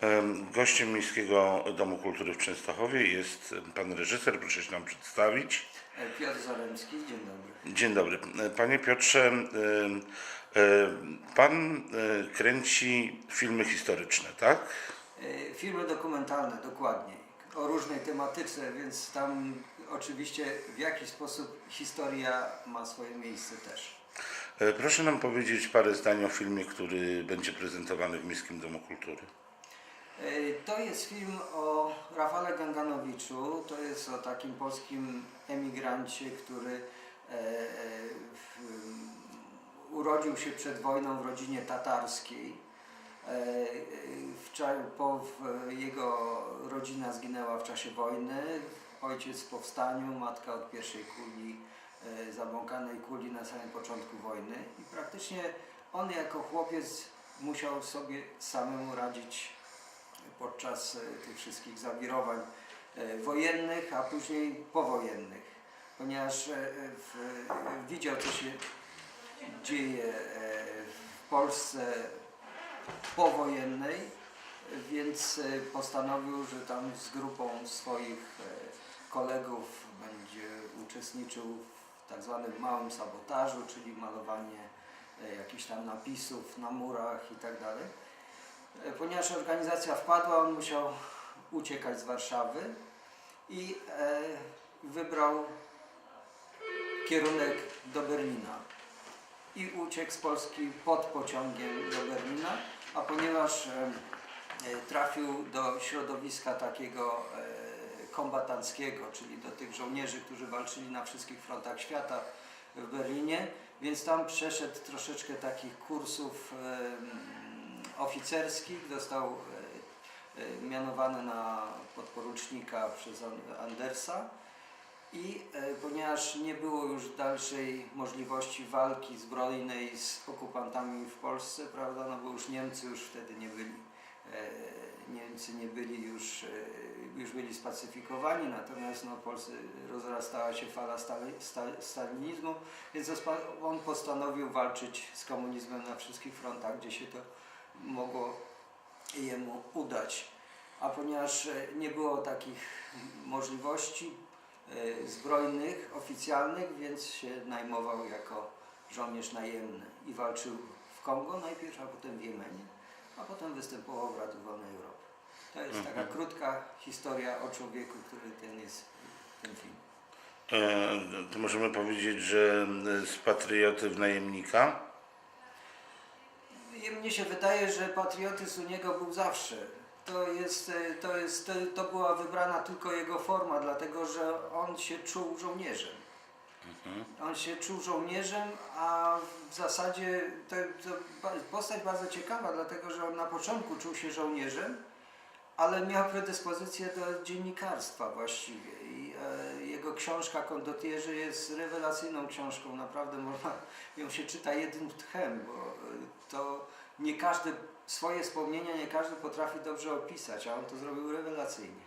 Em, Gościem Miejskiego Domu Kultury w Częstochowie jest pan reżyser, proszę się nam przedstawić. E, Piotr Zaremski, dzień dobry. Dzień dobry. Panie Piotrze, em, pan e, kręci filmy historyczne, tak? E, Filmy dokumentalne, dokładniej, o różnej tematyce, więc tam oczywiście w jakiś sposób historia ma swoje miejsce też. E, Proszę nam powiedzieć parę zdań o filmie, który będzie prezentowany w Miejskim Domu Kultury. E, To jest film o Rafale Ganganowiczu, to jest o takim polskim emigrancie, który e, e, urodził się przed wojną w rodzinie tatarskiej. Po, jego rodzina zginęła w czasie wojny, ojciec w powstaniu, matka od pierwszej kuli, zabłąkanej kuli na samym początku wojny. I praktycznie on jako chłopiec musiał sobie samemu radzić podczas e, tych wszystkich zawirowań e, wojennych, a później powojennych, ponieważ e, w, widział, co się dzieje w Polsce powojennej, więc postanowił, że tam z grupą swoich kolegów będzie uczestniczył w tak zwanym małym sabotażu, czyli malowanie jakichś tam napisów na murach i tak Ponieważ organizacja wpadła, on musiał uciekać z Warszawy i e, wybrał kierunek do Berlina. I uciekł z Polski pod pociągiem do Berlina, a ponieważ e, e, trafił do środowiska takiego e, kombatanckiego, czyli do tych żołnierzy, którzy walczyli na wszystkich frontach świata w Berlinie, więc tam przeszedł troszeczkę takich kursów e, oficerskich, został e, e, mianowany na podporucznika przez An- Andersa. I e, ponieważ nie było już dalszej możliwości walki zbrojnej z okupantami w Polsce, prawda, no bo już Niemcy już wtedy nie byli, Niemcy nie byli już, już byli spacyfikowani, natomiast no, w Polsce rozrastała się fala stali, sta, stalinizmu, więc on postanowił walczyć z komunizmem na wszystkich frontach, gdzie się to mogło jemu udać. A ponieważ e, nie było takich możliwości e, zbrojnych, oficjalnych, więc się najmował jako żołnierz najemny i walczył w Kongo najpierw, a potem w Jemenie, a potem występował w Radiu Wolnej Europy. To jest taka krótka historia o człowieku, który ten jest ten film. E, To możemy powiedzieć, że z patrioty w najemnika. I Mnie się wydaje, że patriotyzm u niego był zawsze. To, jest, e, to, jest, to, była wybrana tylko jego forma, dlatego że on się czuł żołnierzem. On się czuł żołnierzem, a w zasadzie to, to postać bardzo ciekawa, dlatego że on na początku czuł się żołnierzem, ale miał predyspozycję do dziennikarstwa właściwie. E, jego książka Kondotierzy jest rewelacyjną książką, naprawdę można ją się czyta jednym tchem, bo e, to nie każdy swoje wspomnienia nie każdy potrafi dobrze opisać, a on to zrobił rewelacyjnie.